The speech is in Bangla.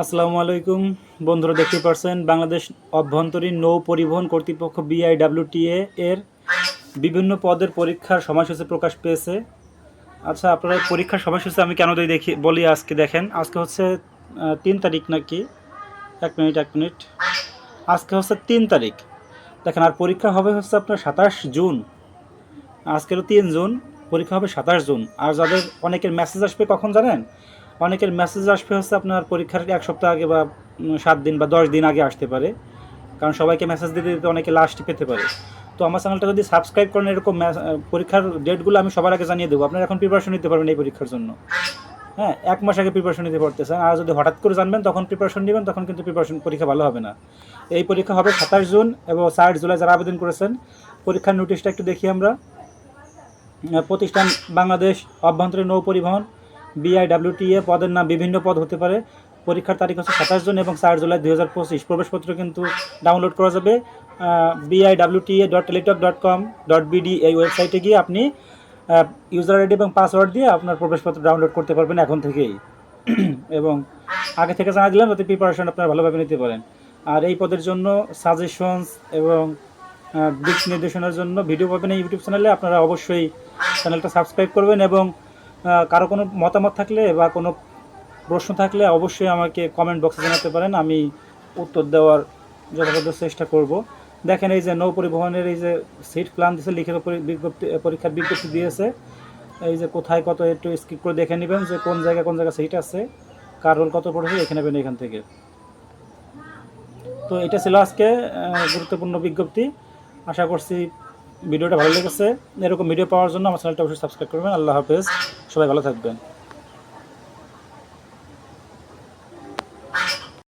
আসসালামু আলাইকুম। বন্ধুরা দেখতে পারছেন, বাংলাদেশ অভ্যন্তরীণ নৌ পরিবহন কর্তৃপক্ষ বিআইডাব্লিউটিএ এর বিভিন্ন পদের পরীক্ষার সময়সূচি প্রকাশ পেয়েছে। আচ্ছা আপনারা পরীক্ষার সময়সূচি আমি কেন দিই দেখি, বলি আজকে দেখেন। আজকে হচ্ছে তিন তারিখ নাকি? এক মিনিট এক মিনিট। আজকে হচ্ছে তিন তারিখ। দেখেন, আর পরীক্ষা হবে হচ্ছে আপনার সাতাশ জুন। আজকে হলো তিন জুন, পরীক্ষা হবে সাতাশ জুন। আর যাদের, অনেকের মেসেজ আসবে কখন জানেন? অনেকের মেসেজ আসবে হচ্ছে আপনার পরীক্ষার এক সপ্তাহ আগে বা সাত দিন বা দশ দিন আগে আসতে পারে। কারণ সবাইকে মেসেজ দিতে দিতে অনেকে লাস্ট পেতে পারে। তো আমার চ্যানেলটা যদি সাবস্ক্রাইব করেন, এরকম পরীক্ষার ডেটগুলো আমি সবার আগে জানিয়ে দেবো। আপনারা এখন প্রিপারেশন নিতে পারবেন এই পরীক্ষার জন্য। হ্যাঁ এক মাস আগে প্রিপারেশন নিতে পারতেছেন। আর যদি হঠাৎ করে জানবেন, তখন প্রিপারেশন নেবেন, তখন কিন্তু প্রিপারেশন পরীক্ষা ভালো হবে না। এই পরীক্ষা হবে সাতাশ জুন এবং চার জুলাই যারা আবেদন করেছেন, পরীক্ষার নোটিশটা একটু দেখি আমরা। প্রতিষ্ঠান বাংলাদেশ অভ্যন্তরীণ নৌ পরিবহন বিআইডাব্লিউটিএ পদের নাম বিভিন্ন পদ হতে পারে। পরীক্ষার তারিখ হচ্ছে সাতাশ জুন এবং চার জুলাই দুই হাজার পঁচিশ। প্রবেশপত্র কিন্তু ডাউনলোড করা যাবে BIWTA dot Teletalk dot com dot BD এই ওয়েবসাইটে গিয়ে আপনি ইউজার আইডি এবং পাসওয়ার্ড দিয়ে আপনার প্রবেশপত্র ডাউনলোড করতে পারবেন এখন থেকেই। এবং আগে থেকে জানা দিলাম যাতে প্রিপারেশন আপনারা ভালোভাবে নিতে পারেন। আর এই পদের জন্য সাজেশনস এবং দিক নির্দেশনার জন্য ভিডিও পাবেন এই ইউটিউব চ্যানেলে আপনারা অবশ্যই চ্যানেলটা সাবস্ক্রাইব করবেন এবং কারও কোনো মতামত থাকলে বা কোনো প্রশ্ন থাকলে অবশ্যই আমাকে কমেন্ট বক্সে জানাতে পারেন। আমি উত্তর দেওয়ার যথাযথ চেষ্টা করব। দেখেন এই যে নৌ পরিবহনের এই যে সিট প্ল্যান দিয়েছে লিখিত বিজ্ঞপ্তি পরীক্ষার বিজ্ঞপ্তি দিয়েছে। এই যে কোথায় কত একটু স্কিপ করে দেখে নেবেন যে কোন জায়গায় কোন জায়গায় সিট আছে, কার রোল কত পড়েছে, দেখে নেবেন এখান থেকে। তো এটা ছিল আজকে গুরুত্বপূর্ণ বিজ্ঞপ্তি। আশা করছি ভিডিওটা ভালো লেগেছে, এরকম ভিডিও পাওয়ার জন্য আমার চ্যানেলটা অবশ্যই সাবস্ক্রাইব করবেন। আল্লাহ হাফেজ, সবাই ভালো থাকবেন।